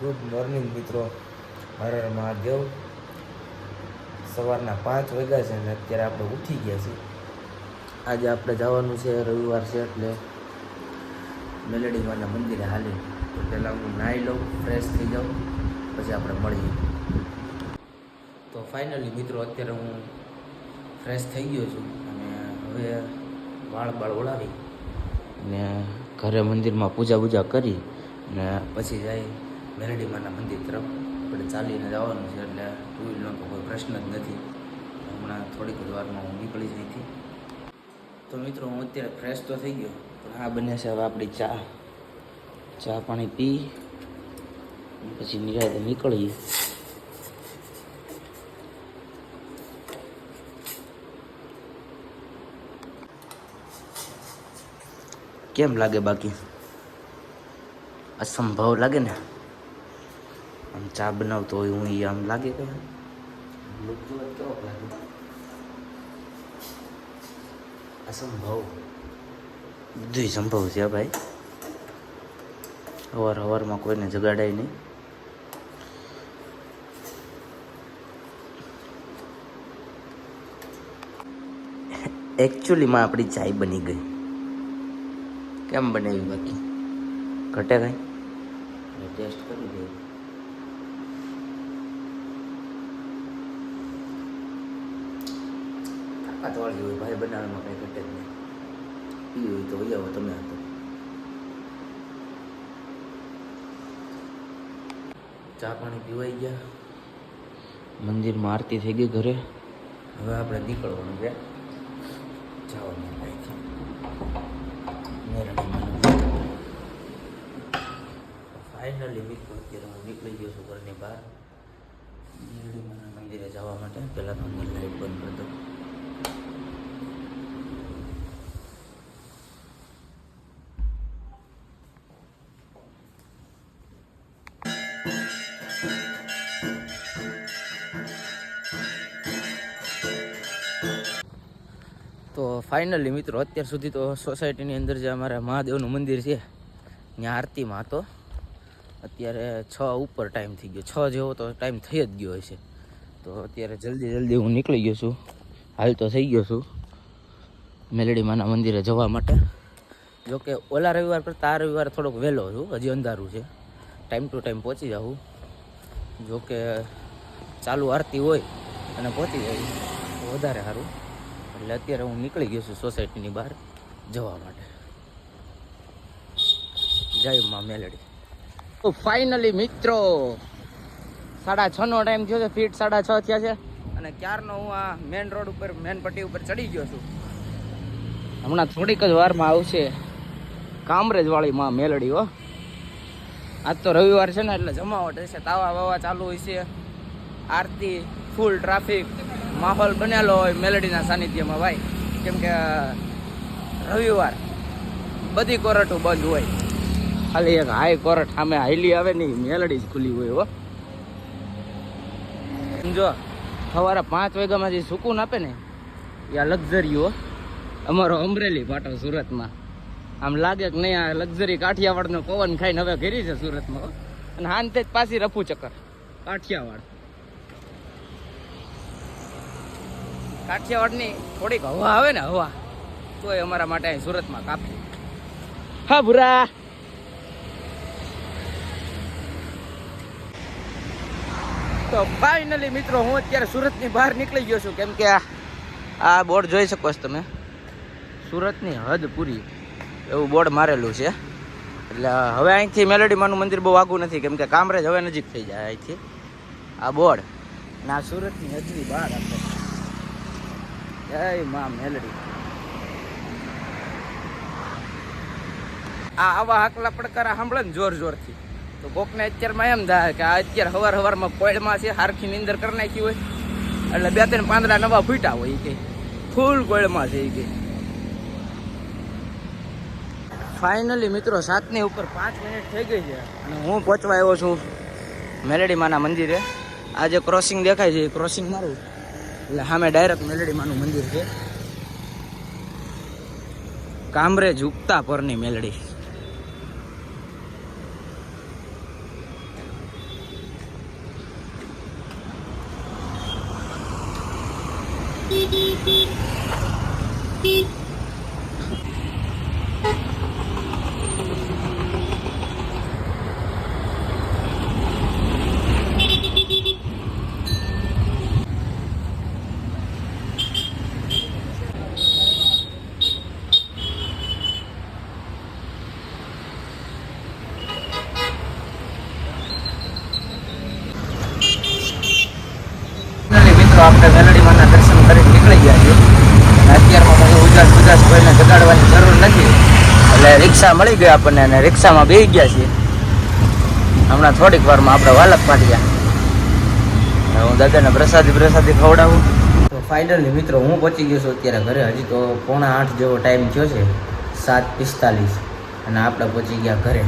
Good morning મિત્રો. હર મહાદેવ. સવારના પાંચ વાગ્યા છે અને અત્યારે આપણે ઉઠી ગયા છીએ. આજે આપણે જવાનું છે, રવિવાર છે એટલે મેલેડીમાના મંદિરે હાલી. તો પહેલાં હું નાહી લઉં ફ્રેશ થઈ જાઉં, પછી આપણે મળીએ. તો ફાઇનલી મિત્રો, અત્યારે હું ફ્રેશ થઈ ગયો છું અને હવે વાળ બાળ ઓળાવી ને ઘરે મંદિરમાં પૂજા બૂજા કરી ને પછી જાય મેલડીમાના મંદિર તરફ. આપણે ચાલીને જવાનું છે એટલે ટુ વ્હીલનો તો કોઈ પ્રશ્ન જ નથી. હમણાં થોડીક જ વારમાં હું નીકળી જ હતી તો મિત્રો, હું અત્યારે ફ્રેશ તો થઈ ગયો, પણ આ બને છે હવે આપણી ચા. ચા પાણી પી, પછી નિરાતે નીકળીએ. કેમ લાગે બાકી? અસંભવ લાગે ને? આમ ચા બનાવતો હોય હું એ આમ લાગે કે અસંભવ. બધું સંભવ છે ભાઈ. અવાર અવારમાં કોઈને જગાડાય નહીં. એકચ્યુઅલીમાં આપણી ચાય બની ગઈ. કેમ બનાવી બાકી? ઘટે કઈ? ટેસ્ટ કરી દઈએ તાકાત વાળી હોય ભાઈ બનાવવામાં કંઈ ઘટે જ નહીં. એ હોય તો હોય તમે હતો ચા પાણી પીવાઈ ગયા. મંદિરમાં આરતી થઈ ગઈ ઘરે. હવે આપણે નીકળવાનું છે. જવાનું ફાઇનલી મિત્રો અત્યારે હું નીકળી ગયો છું ઘરની બહાર. મંદિરે જવા માટે. પહેલાં તો અંદર લાઈટ બંધ કરી દઉં. ફાઇનલી મિત્રો, અત્યાર સુધી તો સોસાયટીની અંદર જે અમારા મહાદેવનું મંદિર છે, ત્યાં આરતીમાં હતો. અત્યારે છ ઉપર ટાઈમ થઈ ગયો. છ જેવો તો ટાઈમ થઈ જ ગયો હશે. તો અત્યારે જલ્દી જલ્દી હું નીકળી ગયો છું. હાલ તો થઈ ગયો છું મેલડીમાના મંદિરે જવા માટે. જોકે ઓલા રવિવાર કરતાં આ રવિવાર થોડોક વહેલો છું. હજી અંધારું છે. ટાઈમ ટુ ટાઈમ પહોંચી જાઉં. જોકે ચાલુ આરતી હોય અને પહોંચી જાય વધારે સારું. એટલે અત્યારે હું નીકળી ગયો છું સોસાયટીની બહાર જવા માટે. જય માં મેલડી. તો ફાઇનલી મિત્રો, સાડા છ નો ટાઈમ થયો છે ફીટ સાડા છ થયા છે. અને ક્યારનો હું આ મેન રોડ ઉપર મેન પટ્ટી ઉપર ચડી ગયો છું? હમણાં થોડીક જ વારમાં આવશે કામરેજ વાળી માં મેલડી, હો. આજ તો રવિવાર છે ને, એટલે જમાવટ હશે. તાવા વાવા ચાલુ છે આરતી ફૂલ ટ્રાફિક માહોલ બનેલો હોય મેલડીના સાનિધ્યમાં ભાઈ. કેમ કે રવિવાર બધી કોરટો બંધ હોય. ખાલી એક હાઈ કોરટ સામે હાઈલી આવે ને ઈ મેલડી જ ખુલ્લી હોય, હો. સમજો સવારે પાંચ વાગ્યામાં જે સુકૂન આપે ને એ આ લક્ઝરી, હો. અમારો અમરેલી પાટો સુરતમાં. આમ લાગે કે નહીં આ લક્ઝરી કાઠિયાવાડનો પવન ખાઈને હવે ઘેરી છે સુરતમાં અને હાંતે જ પાછી રફુ ચક્કર. કાઠિયાવાડ. કાઠિયાવાડની થોડીક હવા આવે ને હવા તોય અમારા માટે અહીં સુરતમાં કાપી હા ભૂરા. તો ફાઇનલી મિત્રો હું અત્યારે સુરતની બહાર નીકળી ગયો છું. કેમ કે આ- આ બોર્ડ જોઈ શકો છો તમે. સુરતની હદ પૂરી એવું બોર્ડ મારેલું છે. એટલે હવે અહીંથી મેલડીમાનું મંદિર બહુ આગું નથી. કેમ કે કામરેજ હવે નજીક થઈ જાય અહીંથી. આ બોર્ડ. ના સુરતની હદની બહાર આપણે જય માં મેલડી. આ આવા હાકલા પડકારા સાંભળે ને જોર જોરથી. તો કોકને અત્યારમાં એમ થાય કે આ અત્યારે હવાર હવારમાં કોયડમાં છે, હારખી નીંદર કરી નાખી હોય. એટલે બે ત્રણ પાંદડા નવા ફૂટ્યા હોય એ કે. ફૂલ કોયડમાં છે એ કે. ફાઇનલી મિત્રો, સાતની ઉપર પાંચ મિનિટ થઈ ગઈ છે. અને હું પહોંચવા આવ્યો છું મેલેડીમાના મંદિરે. આ જે ક્રોસિંગ દેખાય છે, એ ક્રોસિંગ મારું. એટલે સામે ડાયરેક્ટ મેલડીમાનું મંદિર છે કામરે ઝુકતા પરની મેલડી Beep. મેલડીમાંના દર્શન કરીને નીકળી ગયા છીએ અત્યારમાં મને ઉજાસ ઉજાસ કોઈને જગાડવાની જરૂર નથી. એટલે રિક્ષા મળી ગઈ આપણને અને રિક્ષામાં બેસી ગયા છીએ. હમણાં થોડીક વારમાં આપણે વાલક પાડ્યા હું દાદાને પ્રસાદી પ્રસાદી ખવડાવું. તો ફાઇનલી મિત્રો, હું પહોંચી ગયો છું અત્યારે ઘરે. હજી તો પોણા આઠ જેવો ટાઈમ થયો છે. સાત પિસ્તાલીસ. અને આપણે પહોંચી ગયા ઘરે.